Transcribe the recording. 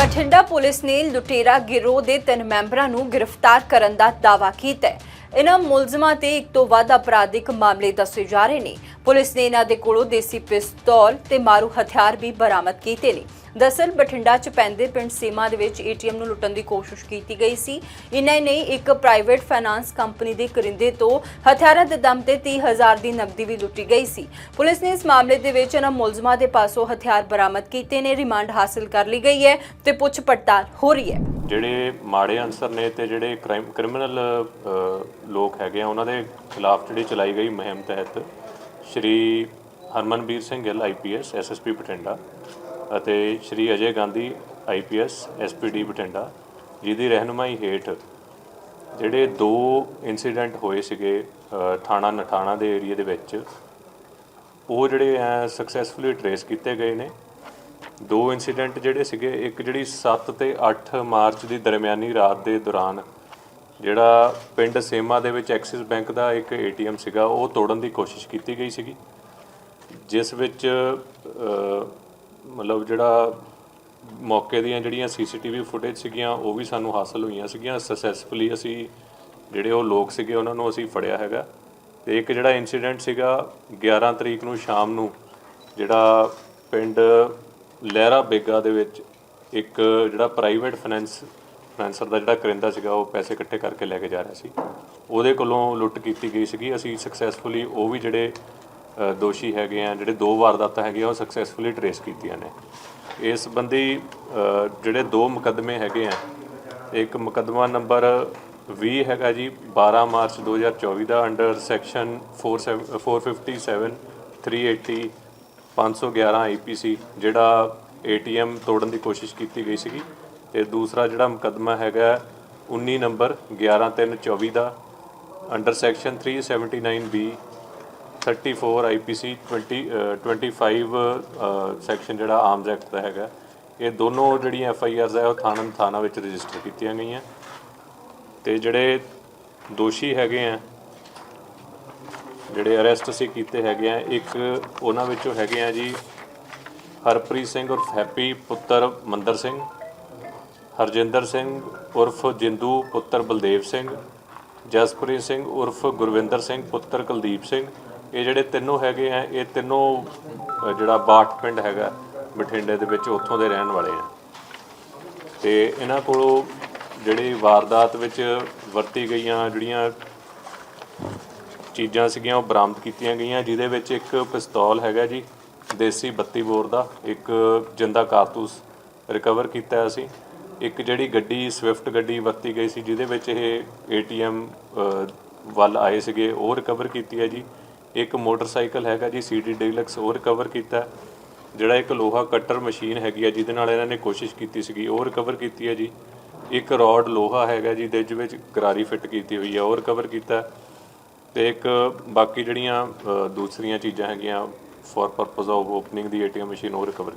Bathinda police ਨੇ ਲੁਟੇਰਾ ਗਿਰੋਹ ਦੇ ਤਿੰਨ ਮੈਂਬਰਾਂ ਨੂੰ ਗ੍ਰਿਫਤਾਰ ਕਰਨ ਦਾ ਦਾਅਵਾ ਕੀਤਾ ਹੈ। ਇਹਨਾਂ ਮੁਲਜ਼ਮਾਂ ਤੇ ਇੱਕ ਤੋਂ ਵੱਧ ਅਪਰਾਧਿਕ ਮਾਮਲੇ ਦੱਸੇ ਜਾ ਰਹੇ ਨੇ। ਪੁਲਿਸ ਨੇ ਇਹਨਾਂ ਦੇ ਕੋਲੋਂ ਦੇਸੀ ਪਿਸਤੌਲ ਤੇ ਮਾਰੂ ਹਥਿਆਰ ਵੀ ਬਰਾਮਦ ਕੀਤੇ ਨੇ। ਦਰਅਸਲ ਬਠਿੰਡਾ ਚ ਪੈਂਦੇ ਪਿੰਡ ਸੀਮਾ ਦੇ ਵਿੱਚ ਏਟੀਐਮ ਨੂੰ ਲੁੱਟਣ ਦੀ ਕੋਸ਼ਿਸ਼ ਕੀਤੀ ਗਈ ਸੀ। ਇਹਨਾਂ ਨੇ ਇੱਕ ਪ੍ਰਾਈਵੇਟ ਫਾਈਨਾਂਸ ਕੰਪਨੀ ਦੇ ਕਰਿੰਦੇ ਤੋਂ ਹਥਿਆਰਾਂ ਦੇ ਦਮ ਤੇ 30000 ਦੀ ਨਕਦੀ ਵੀ ਲੁੱਟੀ ਗਈ ਸੀ। ਪੁਲਿਸ ਨੇ ਇਸ ਮਾਮਲੇ ਦੇ ਵਿੱਚ ਇਹਨਾਂ ਮੁਲਜ਼ਮਾਂ ਦੇ ਪਾਸੋਂ ਹਥਿਆਰ ਬਰਾਮਦ ਕੀਤੇ ਨੇ। ਰਿਮਾਂਡ ਹਾਸਲ ਕਰ ਲਈ ਗਈ ਹੈ ਤੇ ਪੁੱਛ ਪੜਤਾਲ ਹੋ ਰਹੀ ਹੈ। ਜਿਹੜੇ ਮਾੜੇ ਅਨਸਰ ਨੇ ਤੇ ਜਿਹੜੇ ਕ੍ਰਾਈਮ ਕ੍ਰਿਮੀਨਲ ਲੋਕ ਹੈਗੇ ਆ, ਉਹਨਾਂ ਦੇ ਖਿਲਾਫ ਜਿਹੜੀ ਚਲਾਈ ਗਈ ਮੁਹਿੰਮ ਤਹਿਤ ਸ਼੍ਰੀ ਹਰਮਨਬੀਰ ਸਿੰਘ ਗਿੱਲ ਆਈਪੀਐਸ ਐਸਐਸਪੀ ਬਠਿੰਡਾ ਅਤੇ ਸ਼੍ਰੀ ਅਜੇ ਗਾਂਧੀ ਆਈਪੀਐਸ ਐਸਪੀਡੀ ਬਠਿੰਡਾ, ਜਿਹਦੀ ਰਹਿਨੁਮਾਈ ਹੇਠ ਜਿਹੜੇ ਦੋ ਇਨਸੀਡੈਂਟ ਹੋਏ ਸੀਗੇ ਥਾਣਾ ਨਠਾਣਾ ਦੇ ਏਰੀਆ ਦੇ ਵਿੱਚ, ਉਹ ਜਿਹੜੇ ਆ ਸਕਸੈਸਫੁਲੀ ਟਰੇਸ ਕੀਤੇ ਗਏ ਨੇ। ਦੋ ਇਨਸੀਡੈਂਟ ਜਿਹੜੇ ਸੀਗੇ, ਇੱਕ ਜਿਹੜੀ 7 ਤੇ 8 ਮਾਰਚ ਦੀ ਦਰਮਿਆਨੀ ਰਾਤ ਦੇ ਦੌਰਾਨ ਜਿਹੜਾ ਪਿੰਡ ਸੇਮਾ ਦੇ ਵਿੱਚ ਐਕਸਿਸ ਬੈਂਕ ਦਾ ਇੱਕ ਏਟੀਐਮ ਸੀਗਾ, ਉਹ ਤੋੜਨ ਦੀ ਕੋਸ਼ਿਸ਼ ਕੀਤੀ ਗਈ ਸੀਗੀ, ਜਿਸ ਵਿੱਚ ਮਤਲਬ ਜਿਹੜਾ ਮੌਕੇ ਦੀਆਂ ਜਿਹੜੀਆਂ ਸੀਸੀਟੀਵੀ ਫੁਟੇਜ ਸੀਗੀਆਂ, ਉਹ ਵੀ ਸਾਨੂੰ ਹਾਸਲ ਹੋਈਆਂ ਸੀਗੀਆਂ। ਸਕਸੈਸਫੁਲੀ ਅਸੀਂ ਜਿਹੜੇ ਉਹ ਲੋਕ ਸੀਗੇ, ਉਹਨਾਂ ਨੂੰ ਅਸੀਂ ਫੜਿਆ ਹੈਗਾ। ਤੇ ਇੱਕ ਜਿਹੜਾ ਇਨਸੀਡੈਂਟ ਸੀਗਾ 11 ਤਰੀਕ ਨੂੰ ਸ਼ਾਮ ਨੂੰ, ਜਿਹੜਾ ਪਿੰਡ ਲਹਿਰਾ ਬੇਗਾ ਦੇ ਵਿੱਚ ਇੱਕ ਜਿਹੜਾ ਪ੍ਰਾਈਵੇਟ ਫਾਈਨੈਂਸ ਫਾਈਨੈਂਸਰ ਦਾ ਜਿਹੜਾ ਕਰਿੰਦਾ ਸੀਗਾ, ਉਹ ਪੈਸੇ ਇਕੱਠੇ ਕਰਕੇ ਲੈ ਕੇ ਜਾ ਰਿਹਾ ਸੀ। ਉਹਦੇ ਕੋਲੋਂ ਲੁੱਟ ਕੀਤੀ ਗਈ ਸੀਗੀ। ਅਸੀਂ ਸਕਸੈਸਫੁਲੀ ਉਹ ਵੀ ਜਿਹੜੇ ਦੋਸ਼ੀ ਹੈਗੇ ਆ, ਜਿਹੜੇ ਦੋ ਵਾਰਦਾਤਾਂ ਹੈਗੀਆਂ, ਉਹ ਸਕਸੈਸਫੁਲੀ ਟਰੇਸ ਕੀਤੀਆਂ ਨੇ। ਇਸ ਸੰਬੰਧੀ ਜਿਹੜੇ ਦੋ ਮੁਕੱਦਮੇ ਹੈਗੇ ਆ, ਇੱਕ ਮੁਕੱਦਮਾ ਨੰਬਰ 20 ਹੈਗਾ ਜੀ 12 ਮਾਰਚ 2024 ਦਾ ਅੰਡਰ ਸੈਕਸ਼ਨ 457 380 511 ਆਈਪੀਸੀ ਜਿਹੜਾ ਏਟੀਐਮ ਤੋੜਨ ਦੀ ਕੋਸ਼ਿਸ਼ ਕੀਤੀ ਗਈ ਸੀਗੀ ਤੇ ਦੂਸਰਾ ਜਿਹੜਾ ਮੁਕੱਦਮਾ ਹੈਗਾ 19 ਨੰਬਰ 11324 ਦਾ ਅੰਡਰ ਸੈਕਸ਼ਨ 379 ਬੀ 34 ਆਈਪੀਸੀ 20 ਅ, 25 ਸੈਕਸ਼ਨ ਜਿਹੜਾ ਆਰਮਸ ਐਕਟ ਦਾ ਹੈਗਾ ਇਹ ਦੋਨੋਂ ਜਿਹੜੀਆਂ ਐਫ ਆਈ ਆਰਸ ਹੈ ਉਹ ਥਾਣਾ ਥਾਣਾ ਵਿੱਚ ਰਜਿਸਟਰ ਕੀਤੀਆਂ ਗਈਆਂ। ਤੇ ਜਿਹੜੇ ਦੋਸ਼ੀ ਹੈਗੇ ਆ ਜਿਹੜੇ ਅਰੈਸਟ ਅਸੀਂ ਕੀਤੇ ਹੈਗੇ ਆ, ਇੱਕ ਉਹਨਾਂ ਵਿੱਚੋਂ ਹੈਗੇ ਆ ਜੀ ਹਰਪ੍ਰੀਤ ਸਿੰਘ ਉਰਫ ਹੈਪੀ ਪੁੱਤਰ ਮੰਦਰ ਸਿੰਘ, ਹਰਜਿੰਦਰ ਸਿੰਘ ਉਰਫ ਜਿੰਦੂ ਪੁੱਤਰ ਬਲਦੇਵ ਸਿੰਘ, ਜਸਪ੍ਰੀਤ ਸਿੰਘ ਉਰਫ ਗੁਰਵਿੰਦਰ ਸਿੰਘ ਪੁੱਤਰ ਕੁਲਦੀਪ ਸਿੰਘ। ਇਹ ਜਿਹੜੇ ਤਿੰਨੋਂ ਹੈਗੇ ਆ, ਇਹ ਤਿੰਨੋਂ ਜਿਹੜਾ ਬਾਠ ਪਿੰਡ ਹੈਗਾ, ਬਠਿੰਡੇ ਦੇ ਵਿੱਚ ਉੱਥੋਂ ਦੇ ਰਹਿਣ ਵਾਲੇ ਆ। ਤੇ ਇਹਨਾਂ ਕੋਲੋਂ ਜਿਹੜੀ ਵਾਰਦਾਤ ਵਿੱਚ ਵਰਤੀ ਗਈਆਂ ਜਿਹੜੀਆਂ ਚੀਜ਼ਾਂ ਸੀਗੀਆਂ, ਉਹ ਬਰਾਮਦ ਕੀਤੀਆਂ ਗਈਆਂ, ਜਿਹਦੇ ਵਿੱਚ ਇੱਕ ਪਿਸਤੌਲ ਹੈਗਾ ਜੀ, ਦੇਸੀ 32 ਬੋਰ ਦਾ, ਇੱਕ ਜਿੰਦਾ ਕਾਰਤੂਸ ਰਿਕਵਰ ਕੀਤਾ ਅਸੀਂ ਇੱਕ ਜਿਹੜੀ ਗੱਡੀ ਸਵਿਫਟ ਗੱਡੀ ਵਰਤੀ ਗਈ ਸੀ, ਜਿਹਦੇ ਵਿੱਚ ਇਹ ਏਟੀਐਮ ਵੱਲ ਆਏ ਸੀਗੇ, ਉਹ ਰਿਕਵਰ ਕੀਤੀ ਹੈ ਜੀ। ਇੱਕ ਮੋਟਰਸਾਈਕਲ ਹੈਗਾ ਜੀ ਸੀਡੀ ਡੀਲਕਸ ਉਹ ਰਿਕਵਰ ਕੀਤਾ ਜਿਹੜਾ ਇੱਕ ਲੋਹਾ ਕਟਰ ਮਸ਼ੀਨ ਹੈਗੀ ਆ ਜਿਹਦੇ ਨਾਲ ਇਹਨਾਂ ਨੇ ਕੋਸ਼ਿਸ਼ ਕੀਤੀ ਸੀਗੀ, ਉਹ ਰਿਕਵਰ ਕੀਤੀ ਹੈ ਜੀ। ਇੱਕ ਰੋਡ ਲੋਹਾ ਹੈਗਾ ਜੀ ਦੇ ਵਿੱਚ ਗਰਾਰੀ ਫਿੱਟ ਕੀਤੀ ਹੋਈ ਹੈ, ਉਹ ਰਿਕਵਰ ਕੀਤਾ ਤੇ ਇੱਕ ਬਾਕੀ ਜਿਹੜੀਆਂ ਅ, ਦੂਸਰੀਆਂ ਚੀਜ਼ਾਂ ਹੈਗੀਆਂ ਫॉर ਪਰਪਸ ਆਫ ਓਪਨਿੰਗ ਦੀ ਏਟੀਐਮ ਮਸ਼ੀਨ ਉਹ ਰਿਕਵਰ